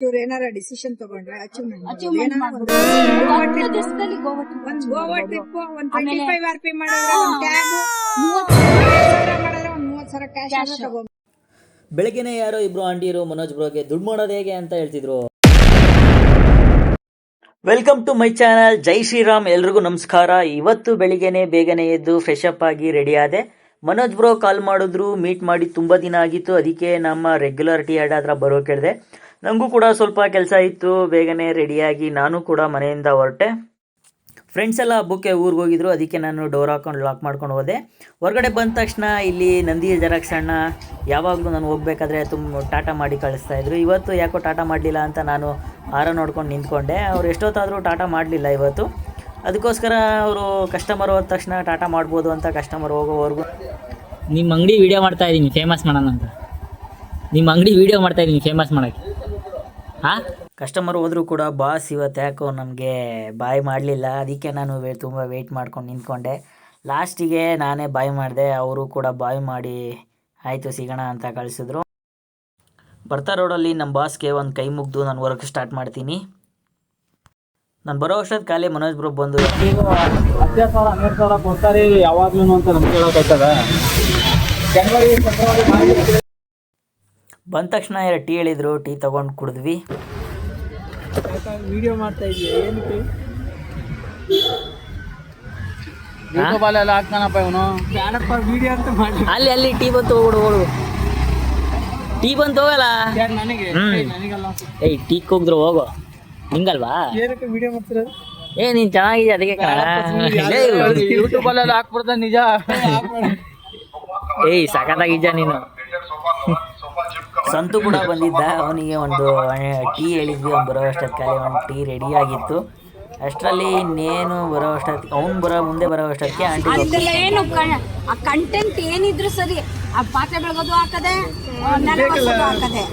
ಇವ್ರು ಏನಾರ ಡಿಸಿಷನ್ ತಗೊಂಡ್ರೆ ಅಚೀವ್ಮೆಂಟ್ ಅಚೀವ್ಮೆಂಟ್ ಮಾಡ್ಬೋದು. ಹತ್ತು ದಿವಸದಲ್ಲಿ ಗೋವಾ trip ಒಂದ್ achieve ಗೋವಾ ಮಾಡ್ಬೋದು. ಟ್ರಿಪ್ ಒಂದ್ ಟ್ವೆಂಟಿ ಆಮೇಲೆ- ಫೈವ್ ಆರ್ ಪಿ ಮಾಡಿದ್ರೆ ಒಂದ್ ಟ್ಯಾಬ್ ಮೂವತ್ತು ಮಾಡಿದ್ರೆ ಒಂದ್ ಮೂವತ್ ಸಾವಿರ ಕ್ಯಾಶ್ Cash. ತಗೊಂಡ್ ಬೆಳಗ್ಗೆನೆ ಯಾರೋ ಇಬ್ರು ಆಂಟಿಯರು ಮನೋಜ್ ಬ್ರೋಗೆ ದುಡ್ಡು ಮಾಡೋದು ಹೇಗೆ ಅಂತ ಹೇಳ್ತಿದ್ರು. Welcome to my channel Jai Shriram ಎಲ್ರಿಗೂ ನಮಸ್ಕಾರ. ಇವತ್ತು ಬೆಳಿಗ್ಗೆನೆ ಬೇಗನೆ ಎದ್ದು ಫ್ರೆಶ್ ಅಪ್ ಆಗಿ ರೆಡಿ ಆದೆ. ಮನೋಜ್ ಬ್ರೋ ಕಾಲ್ ಮಾಡಿದ್ರು ಮೀಟ್ ಮಾಡಿ ತುಂಬಾ ದಿನ ಆಗಿತ್ತು. ಅದಕ್ಕೆ ನಮ್ಮ ರೆಗ್ಯುಲರ್ ಟಿ ಆಡ್ ಹತ್ರ ಬರೋ ಕೇಳಿದೆ ನನಗೂ ಕೂಡ ಸ್ವಲ್ಪ ಕೆಲಸ ಇತ್ತು, ಬೇಗನೆ ರೆಡಿಯಾಗಿ ನಾನು ಕೂಡ ಮನೆಯಿಂದ ಹೊರಟೆ. ಫ್ರೆಂಡ್ಸ್ ಎಲ್ಲ ಹಬ್ಬಕ್ಕೆ ಊರಿಗೆ ಹೋಗಿದ್ರು, ಅದಕ್ಕೆ ನಾನು ಡೋರ್ ಹಾಕೊಂಡು ಲಾಕ್ ಮಾಡ್ಕೊಂಡು ಹೋದೆ. ಹೊರಗಡೆ ಬಂದ ತಕ್ಷಣ ಇಲ್ಲಿ ನಂದಿ ಜೆರಾಕ್ಸ್ ಯಾವಾಗಲೂ ನಾನು ಹೋಗ್ಬೇಕಾದ್ರೆ ತುಂಬ ಟಾಟಾ ಮಾಡಿ ಕಳಿಸ್ತಾ ಇದ್ರು. ಇವತ್ತು ಯಾಕೋ ಟಾಟಾ ಮಾಡಲಿಲ್ಲ ಅಂತ ನಾನು ಹಾರ ನೋಡ್ಕೊಂಡು ನಿಂತ್ಕೊಂಡೆ. ಅವ್ರು ಎಷ್ಟೊತ್ತಾದರೂ ಟಾಟಾ ಮಾಡಲಿಲ್ಲ ಇವತ್ತು. ಅದಕ್ಕೋಸ್ಕರ ಅವರು ಕಸ್ಟಮರ್ ಹೋದ ತಕ್ಷಣ ಟಾಟಾ ಮಾಡ್ಬೋದು ಅಂತ ಕಸ್ಟಮರ್ ಹೋಗೋವರೆಗೂ ನಿಮ್ಮ ಅಂಗಡಿ ವೀಡಿಯೋ ಮಾಡ್ತಾ ಇದ್ದೀನಿ ಫೇಮಸ್ ಮಾಡೋಣ ಅಂತ. ನಿಮ್ಮ ಅಂಗಡಿ ವೀಡಿಯೋ ಮಾಡ್ತಾ ಇದ್ದೀನಿ ಫೇಮಸ್ ಮಾಡೋಕ್ಕೆ. ಹಾಂ? ಕಸ್ಟಮರ್ ಹೋದರೂ ಕೂಡ ಬಾಸ್ ಇವತ್ತು ಯಾಕೋ ನಮಗೆ ಬಾಯ್ ಮಾಡಲಿಲ್ಲ. ಅದಕ್ಕೆ ನಾನು ವೇ ತುಂಬ ವೆಯ್ಟ್ ಮಾಡ್ಕೊಂಡು ನಿಂತ್ಕೊಂಡೆ. ಲಾಸ್ಟಿಗೆ ನಾನೇ ಬಾಯ್ ಮಾಡಿದೆ. ಅವರು ಕೂಡ ಬಾಯ್ ಮಾಡಿ ಆಯಿತು ಸಿಗೋಣ ಅಂತ ಕಳಿಸಿದ್ರು. ಬರ್ತಾ ರೋಡಲ್ಲಿ ನಮ್ಮ ಬಾಸ್ಗೆ ಒಂದು ಕೈ ಮುಗ್ದು ನಾನು ವರ್ಕ್ ಸ್ಟಾರ್ಟ್ ಮಾಡ್ತೀನಿ. ನಾನು ಬರೋ ವರ್ಷದ ಖಾಲಿ ಮನೋಜ್ ಬ್ರೋ ಬಂದು ಈಗ ಸಾವಿರ ಹನ್ನೆರಡು ಸಾವಿರ ಕೊಡ್ತಾರೆ ಯಾವಾಗ್ಲೂ ಅಂತ ನಮ್ಗೆ ಹೇಳೋಕ್ಕಾಯ್ತದ ಜನವರಿ ಫೆಬ್ರವರಿ ಬಂದ ತಕ್ಷಣ ಯಾರು ಟೀ ಹೇಳಿದ್ರು ಟೀ ತೊಗೊಂಡು ಕುಡಿದ್ವಿ. ವಿಡಿಯೋ ಮಾಡ್ತಾ ಇದೀಯ? ಏನಕ್ಕೆ? ಹಾಕ್ತಾನಪ್ಪ ಇವನು. ಬ್ಯಾಡಪ್ಪ ವಿಡಿಯೋ ಅಂತ ಮಾಡಿ ಅಲ್ಲಿ ಅಲ್ಲಿ ಟೀ ಬಂತು ಹೋಗ್ಬಿಡು ಹೋಗು ಟೀ ಬಂತು ಹೋಗಲ್ಲ? ಯಾರು ನನಗೆ? ಹ್ಮ್. ಏ, ನನಗಲ್ಲ. ಏಯ್ ಟೀ ಹೋಗಿದ್ರು ಹೋಗು. ನಿಂಗಲ್ವಾ? ಏನಕ್ಕೆ ವಿಡಿಯೋ ಮಾಡ್ತಿರೋದು? ಏ ನೀನ್ ಚೆನ್ನಾಗಿದೆ ಅದಕ್ಕೆ ಕಣ ಯೂಟ್ಯೂಬ್ ಅಲ್ಲೆಲ್ಲ ಹಾಕ್ಬಿಡ್ತಾನೆ ನಿಜ. ಏಯ್ ಸಖತ್ತಾಗಿದ್ಯಾ ನೀನು? ಸಂತು ಕೂಡ ಬಂದಿದ್ದ. ಅವನಿಗೆ ಒಂದು ಟೀ ಹೇಳಿದ್ವಿ. ಅವ್ನು ಬರೋ ಅಷ್ಟೊತ್ತಿಗೆ ಒಂದು ಟೀ ರೆಡಿ ಆಗಿತ್ತು. ಅಷ್ಟರಲ್ಲಿ ಇನ್ನೇನು ಬರೋ ಅಷ್ಟೊತ್ತಿಗೆ ಅವ್ನು ಬರೋ ಮುಂದೆ ಬರೋ ಅಷ್ಟೊತ್ತಿಗೆ ಆಂಟಿ ಏನು ಆ ಕಂಟೆಂಟ್ ಏನಿದ್ರು ಸರಿ. ಆ ಪಾತ್ರೆ ಬೆಳಗೋದು ಹಾಕದೆ ಹಾಕದೆ.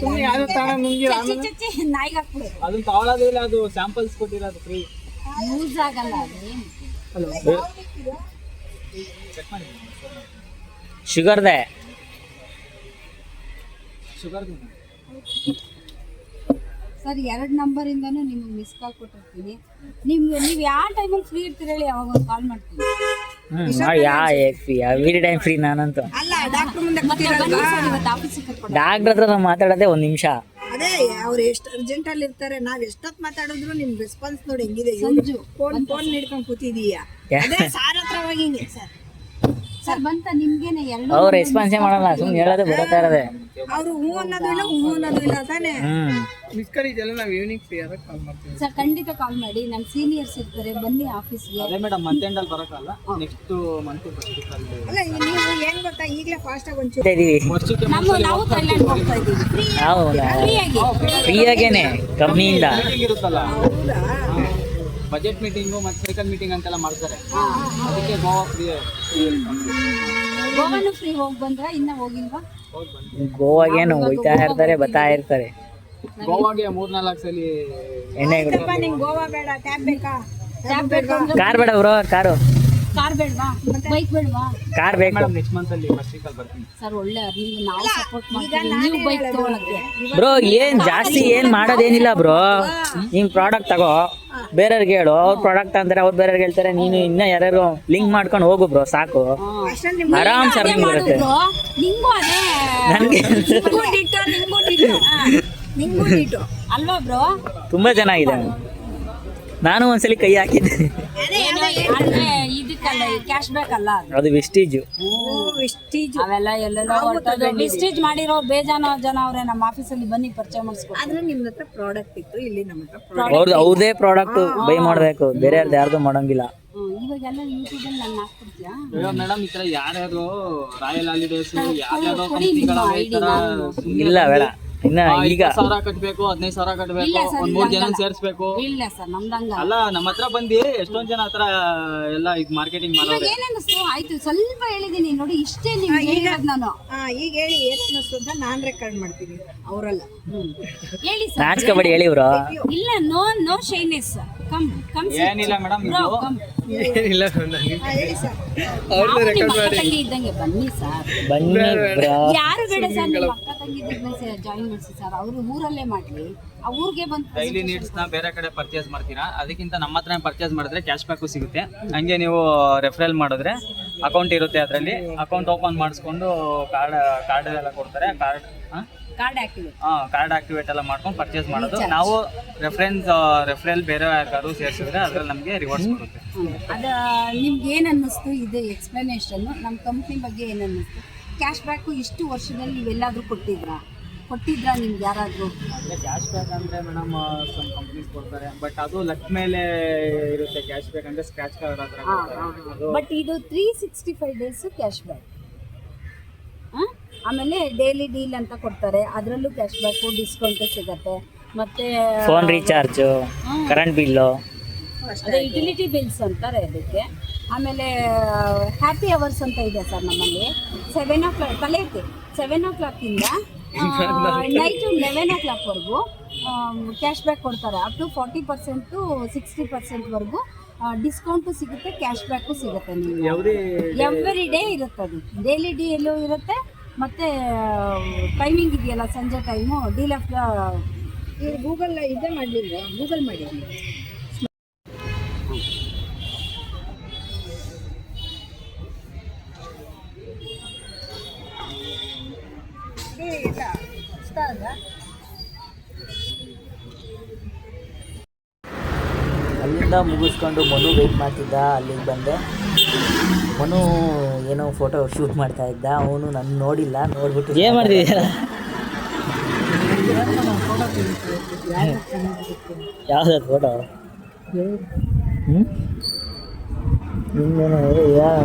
ಸುಮ್ಮನೆ ಅದನ್ನ ತಗೊಳ್ಳೋದಿಲ್ಲ ಅದು ಸ್ಯಾಂಪಲ್ಸ್ ಕೊಟ್ಟಿರೋದು ಫ್ರೀ ಯೂಸ್ ಆಗಲ್ಲ ಅದು. ಶುಗರ್ದೆ? ಶುಗರ್ ಸರ್ ಎರಡು ನಂಬರಿಂದನೂ ನಿಮಗೆ ಮಿಸ್ ಕಾಲ್ ಕೊಟ್ಟಿರ್ತೀನಿ. ನಿಮ್ಗೆ ನೀವು ಯಾವ ಟೈಮಲ್ಲಿ ಫ್ರೀ ಇರ್ತೀರ ಹೇಳಿ ಯಾವಾಗ ಒಂದು ಕಾಲ್ ಮಾಡ್ತೀನಿ. ಎವ್ರಿ ಟೈಮ್ ಫ್ರೀ ನಾನಂತೂ. ಅಲ್ಲ ಡಾಕ್ಟರ್ ಮುಂದೆ ಡಾಕ್ಟ್ರ್ ಹತ್ರ ನಾವು ಮಾತಾಡೋದೇ ಒಂದು ನಿಮಿಷ. ಅದೇ ಅವ್ರು ಎಷ್ಟು ಅರ್ಜೆಂಟ್ ಅಲ್ಲಿ ಇರ್ತಾರೆ ನಾವ್ ಎಷ್ಟೊತ್ ಮಾತಾಡಿದ್ರು ನಿಮ್ ರೆಸ್ಪಾನ್ಸ್ ನೋಡಿ ಹೆಂಗಿದೆ. ಸಂಜು ಫೋನ್ ಫೋನ್ ಹಿಡ್ಕೊಂಡ್ ಕೂತಿದೀಯಾ? ಅದೇ ಸಾರ್ ಹತ್ರ ಹೋಗಿ ಸರ್ ಸರ್ ಬಂತ ನಿಮ್ಗೇನೆ ಅವ್ರು ರೆಸ್ಪಾನ್ಸೇ ಮಾಡಲ್ಲ ಸುಮ್ಮನೆ ಹೇಳೋದೇ ಬಿಡ್ತಾ ಇರೋದೆ. ಅವರು ಹೂ ಅನ್ನೋದು ಇಲ್ಲ ಹೂ ಅನ್ನೋದು ಇಲ್ಲ ತಾನೇ? ಹ್ಮ್. ಮಿಸ್ ಕರೀತಿಯಲ್ಲ ನಾವು ಈವ್ನಿಂಗ್ ಫ್ರೀ ಆದಾಗ ಕಾಲ್ ಮಾಡ್ತೀವಿ. ಸರ್ ಖಂಡಿತ ಕಾಲ್ ಮಾಡಿ. ನಮ್ಮ ಸೀನಿಯರ್ಸ್ ಇರ್ತಾರೆ ಬನ್ನಿ ಆಫೀಸ್ಗೆ ಅದೇ ಮೇಡಮ್ ಮಂತ್ ಎಂಡ್ ಅಲ್ಲಿ ಬರೋಕ್ಕಲ್ಲ. ನೆಕ್ಸ್ಟ್ ಮಂತ್ ಅಲ್ಲ ನೀವು ಏನ್ ಗೊತ್ತಾ? ಈಗಲೇ ಫಾಸ್ಟ್ ಆಗಿ ಒಂಚೂರು ಇದೀವಿ. ವರ್ಷಕ್ಕೆ ನಮ್ಮ ನಾವು ಥೈಲ್ಯಾಂಡ್ ಹೋಗ್ತಾ ಇದ್ದೀವಿ ಫ್ರೀ ನಾವು ಫ್ರೀಯಾಗಿ ಫ್ರೀಯಾಗೇನೆ ಕಂಪ್ನಿಯಿಂದ ಇರುತ್ತಲ್ಲ. ಹೌದಾ? ಬಜೆಟ್ ಮೀಟಿಂಗು ಮತ್ತು ಸೈಕಲ್ ಮೀಟಿಂಗ್ ಅಂತೆಲ್ಲ ಮಾಡ್ತಾರೆ. ಅದಕ್ಕೆ ಗೋವಾ ಫ್ರೀ ಗೋವಾನು ಫ್ರೀ ಹೋಗಿ ಬಂದ್ರ? ಇನ್ನ ಹೋಗಿಲ್ವಾ? ಗೋವಾಗೇನು ಹೋಗ್ತಾ ಇರ್ತಾರೆ ಬರ್ತಾ ಇರ್ತಾರೆ. ಗೋವಾಗೆ ಮೂರ್ನಾಲ್ಕು ಸಲ ಎಣ್ಣೆ ನಿಂಗೆ ಗೋವಾ ಬೇಡ ಟ್ಯಾಬ್ ಬೇಕಾ? ಟ್ಯಾಬ್ ಬೇಕಾ? ಕಾರ್ ಬೇಡ ಬ್ರೋ ಕಾರು. ಕಾರ್ ಬೇಡವಾ? ಬೈಕ್ ಬೇಡವಾ? ಕಾರ್ ಬೇಕು. ಮೇಡಮ್ ನೆಕ್ಸ್ಟ್ ಮಂತ್ ಅಲ್ಲಿ ಫಸ್ಟ್ ವೀಕಲ್ಲಿ ಬರ್ತೀನಿ. ಸರ್ ಒಳ್ಳೆ ನಿಮ್ಗೆ ನಾವು ಸಪೋರ್ಟ್ ಮಾಡ್ತೀವಿ. ನೀವು ಬೈಕ್ ತಗೊಳಕ್ಕೆ. ಬ್ರೋ ಏನ್ ಜಾಸ್ತಿ ಏನ್ ಮಾಡೋದೇನಿಲ್ಲ ಬ್ರೋ. ನಿಮ್ ಪ್ರಾಡಕ್ಟ್ ತಗೋ. ಬೇರೆಯವ್ರಿಗೆ ಹೇಳು ಅವ್ರ ಪ್ರಾಡಕ್ಟ್ ಅಂತಾರೆ ಅವ್ರು ಬೇರೆಯವ್ರಿಗೆ ಹೇಳ್ತಾರೆ ನೀನು ಇನ್ನ ಯಾರ್ಯಾರು ಲಿಂಕ್ ಮಾಡ್ಕೊಂಡು ಹೋಗು ಬ್ರೋ ಸಾಕು. ಆರಾಮ್ ಸರ್ವಿಂಗ್ ಬರುತ್ತೆ ಬ್ರೋ ನಿಂಗೂ ಅದೇ. ನನ್ಗೆ ನಿಂಗೂ ಡಿಟ್ಟು ನಿಂಗೂ ಡಿಟ್ಟು ನಿಂಗೂ ಡಿಟ್ಟು ಅಲ್ವಾ ಬ್ರೋ ತುಂಬಾ ಚೆನ್ನಾಗಿದೆ. ನಾನು ಒಂದ್ಸಲಿ ಕೈ ಹಾಕಿದ್ದೆ. ಕ್ಯಾಶ್ ಬ್ಯಾಕ್ ಅಲ್ಲ ಅದು. ವೆಸ್ಟೇಜ್ ವೆಸ್ಟೀಜು ವೆಸ್ಟೀಜ್ ಅವೆಲ್ಲ ಎಲ್ಲೆಲ್ಲ ಹೊರಟೋದು ವೆಸ್ಟೇಜ್ ಮಾಡಿರೋ ಬೇಜಾನ ಜನ ಅವರೇ ನಮ್ಮ ಆಫೀಸಲ್ಲಿ ಬನ್ನಿ ಪರಿಚಯ ಮಾಡಿಸ್ಕೊಡ್ತಾರೆ ಆದ್ರೆ ನಿಮ್ ಹತ್ರ ಪ್ರಾಡಕ್ಟ್ ಇತ್ತು ಇಲ್ಲಿ ನಮ್ಮ ಹತ್ರ product ಅವ್ರದ್ದು ಅವ್ರದೇ ಪ್ರಾಡಕ್ಟ್ ಬೈ ಮಾಡಬೇಕು. ಬೇರೆ ಯಾರ್ದು ಯಾರ್ದು ಮಾಡಂಗಿಲ್ಲ. ಹ್ಮ್, ಇವಾಗೆಲ್ಲ ಯೂಟ್ಯೂಬಲ್ಲಿ ನಾನು ಹಾಕ್ಬಿಡ್ತೀಯಾ? ಅಯ್ಯೋ ಮೇಡಮ್ ಈ ತರ ಯಾರ್ಯಾರು ರಾಯಲ್ ಹಾಲಿಡೇಸ್ ಯಾವ್ಯಾವ್ದೋ ಕೊಡಿ ನಿಮ್ಮ ಕಂಪ್ನಿಗಳ ಈ ID ತರ ನಾನು. ಸುಮ್ನೆ ಇಲ್ಲ ಬೇಡ. ಇನ್ನ ಈಗ ಸಾವಿರ ಕಟ್ಬೇಕು ಹದಿನೈದು ಸಾವಿರ ಕಟ್ಬೇಕು ಇಲ್ಲ ಒಂದ್ ಮೂರ್ ಜನ. ಸೇರ್ಸ್ಬೇಕು. ಇಲ್ಲ ಸರ್ ನಮ್ದಂಗ ಅಲ್ಲ ನಮ್ಮ ಹತ್ರ ಬಂದಿ ಎಷ್ಟೊಂದ್ ಜನ ಹತ್ರ ಎಲ್ಲ ಈಗ ಮಾರ್ಕೆಟಿಂಗ್ ಮಾಡೋದು ಮಾಡೋರೆ ಏನೇನಿಸ್ತು ಆಯ್ತು ಸ್ವಲ್ಪ ಹೇಳಿದೀನಿ ನೋಡಿ ಇಷ್ಟೇ ನಿಮ್ಗೆ ಹೇಳಿರೋದು ನಾನು. ಹಾ ಈಗ ಹೇಳಿ ಅಂತ ನಾನ್ ರೆಕಾರ್ಡ್ ಮಾಡ್ತೀನಿ ಅವರಲ್ಲ. ಹೇಳಿ ಸರ್. ನಾಚ್ಕೋಬೇಡಿ ಹೇಳಿ ಬ್ರೋ ಇಲ್ಲ no no shyness come come ಏನಿಲ್ಲ ಮೇಡಮ್ ಹಾ, ಹೇಳಿ ಸರ್ ತಂಗಿ ಇದ್ದಂಗೆ ಬನ್ನಿ ಸರ್ ಬನ್ನಿ ಬ್ರೋ ಯಾರು ಬೇಡ ಸರ್ ನಿಮ್ಮ ಅಕ್ಕ ತಂಗಿ ಬಿಸ್ನೆಸ್ ಜಾಯಿನ್ ಮಾಡಿಸಿ ಸರ್ ಅವರು ಊರಲ್ಲೇ ಮಾಡ್ಲಿ. ಆ ಊರಿಗೆ ಬಂದು ಡೈಲಿ ನೀಡ್ಸ್ನ ಬೇರೆ ಕಡೆ ಪರ್ಚೇಸ್ ಮಾಡ್ತೀರಾ? ಅದಕ್ಕಿಂತ ನಮ್ಮ ಹತ್ರ ಪರ್ಚೇಸ್ ಮಾಡಿದ್ರೆ ಕ್ಯಾಶ್ ಬ್ಯಾಕು ಸಿಗುತ್ತೆ. ಹಂಗೆ ನೀವು ರೆಫರಲ್ ಮಾಡಿದ್ರೆ ಅಕೌಂಟ್ ಇರುತ್ತೆ ಅದರಲ್ಲಿ. ಅಕೌಂಟ್ ಓಪನ್ ಮಾಡಿಸ್ಕೊಂಡು ಕಾರ್ಡ್ ಕಾರ್ಡ್ ಎಲ್ಲ ಕೊಡ್ತಾರೆ. Card card activate card activate ಎಲ್ಲ ಮಾಡ್ಕೊಂಡು ಪರ್ಚೇಸ್ ಮಾಡೋದು. ನಾವು ರೆಫರೆನ್ಸ್ ರೆಫರಲ್ ಬೇರೆ ಯಾರು ಸೇರಿಸಿದ್ರೆ ಅದ್ರಲ್ಲಿ ನಮಗೆ ರಿವಾರ್ಡ್ಸ್ ಬರುತ್ತೆ. ಅದ ನಿಮ್ಗೆ ಏನು ಅನ್ನಿಸ್ತು? ಇದು ಎಕ್ಸ್ಪ್ಲನೇಷನ್ ನಮ್ಮ ಕಂಪ್ನಿ ಬಗ್ಗೆ ಏನು ಅನ್ನಿಸ್ತು? ಕ್ಯಾಶ್ ಬ್ಯಾಕು ಇಷ್ಟು ವರ್ಷದಲ್ಲಿ ನೀವೆಲ್ಲಾದರೂ ಕೊಟ್ಟಿದ್ರಾ ಕೊಟ್ಟಿದ್ರಾ ನಿಮ್ಗೆ ಯಾರಾದರೂ? ಅಂದ್ರೆ ಕ್ಯಾಶ್ ಬ್ಯಾಕ್ ಅಂದ್ರೆ ಮೇಡಮ್ ಸಮ್ ಕಂಪ್ನೀಸ್ ಕೊಡ್ತಾರೆ. ಬಟ್ ಅದು ಲಕ್ ಮೇಲೆ ಇರುತ್ತೆ. ಕ್ಯಾಶ್ ಬ್ಯಾಕ್ ಅಂದ್ರೆ ಸ್ಕ್ರಾಚ್ ಕಾರ್ಡ್ ಹತ್ರ ಬಟ್ ಇದು three sixty five days cash back ಆಮೇಲೆ ಡೈಲಿ ಡೀಲ್ ಅಂತ ಕೊಡ್ತಾರೆ. ಅದರಲ್ಲೂ ಕ್ಯಾಶ್ ಬ್ಯಾಕು ಡಿಸ್ಕೌಂಟ್ ಸಿಗುತ್ತೆ. ಮತ್ತೆ ಫೋನ್ ರೀಚಾರ್ಜು ಕರೆಂಟ್ ಬಿಲ್ಲು ಅದೇ ಯುಟಿಲಿಟಿ ಬಿಲ್ಸ್ ಅಂತಾರೆ ಅದಕ್ಕೆ. ಆಮೇಲೆ ಹ್ಯಾಪಿ ಅವರ್ಸ್ ಅಂತ ಇದೆ ಸರ್ ನಮ್ಮಲ್ಲಿ. ಸೆವೆನ್ ಓ ಕ್ಲಾಕ್ ತಲೆಯುತ್ತೆ ಸೆವೆನ್ ಓ ಕ್ಲಾಕಿಂದ ನೈಟು ಲೆವೆನ್ ಓ ಕ್ಲಾಕ್ವರೆಗೂ ಕ್ಯಾಶ್ ಬ್ಯಾಕ್ ಕೊಡ್ತಾರೆ. Up to forty percent sixty ಪರ್ಸೆಂಟ್ವರೆಗೂ discount ಸಿಗುತ್ತೆ ಕ್ಯಾಶ್ ಬ್ಯಾಕು ಸಿಗುತ್ತೆ ನಿಮಗೆ. ಎವ್ರಿ ಡೇ ಇರುತ್ತೆ ಅದು. ಡೈಲಿ ಎಲ್ಲೂ ಇರುತ್ತೆ. ಮತ್ತು ಟೈಮಿಂಗ್ ಇದೆಯಲ್ಲ ಸಂಜೆ ಟೈಮು ಡೀಲ್ ಆಫ್ ಗೂಗಲ್ ಇದೇ ಮಾಡಲಿಲ್ಲ ಗೂಗಲ್ ಮಾಡಿ. ಅಲ್ಲಿಂದ ಮುಗಿಸ್ಕೊಂಡು ಮನು ವೇಟ್ ಮಾಡ್ತಿದ್ದ ಅಲ್ಲಿಗೆ ಬಂದೆ. ಮನು ಏನೋ ಫೋಟೋ ಶೂಟ್ ಮಾಡ್ತಾ ಇದ್ದ ಅವನು ನನ್ನ ನೋಡಿಲ್ಲ ನೋಡ್ಬಿಟ್ಟು ಏನ್ ಮಾಡ್ತಿದ್ದೀರಾ ಯಾವ್ದು ಫೋಟೋ ಹ್ಞೂ ಯಾರು? ಯಾವ